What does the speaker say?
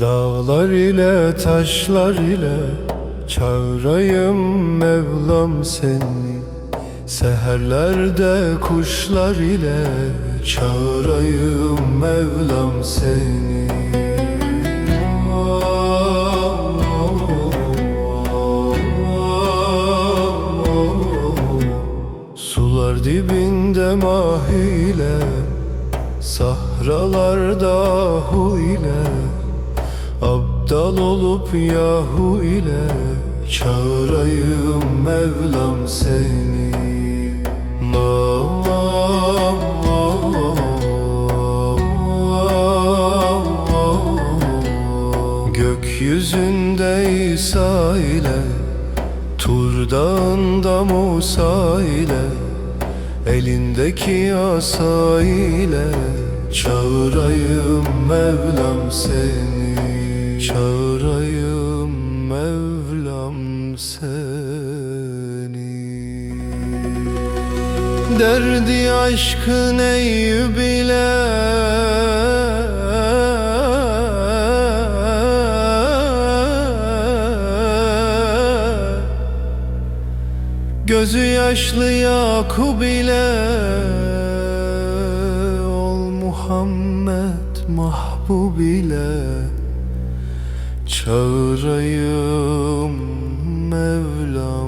Dağlar ile taşlar ile çağırayım Mevlam seni. Seherlerde kuşlar ile çağırayım Mevlam seni. Sular dibinde mahiyle Sahralarda hu ile Abdal olup yahu ile Çağırayım Mevlam seni. Gökyüzünde İsa ile Tur dağında Musa ile Elindeki asa ile Çağırayım Mevlam seni seni. Derdi aşkın Eyüp ile Gözü yaşlı Yakub ile Ol Muhammed mahbub ile. Çağırayım Mevlam. seni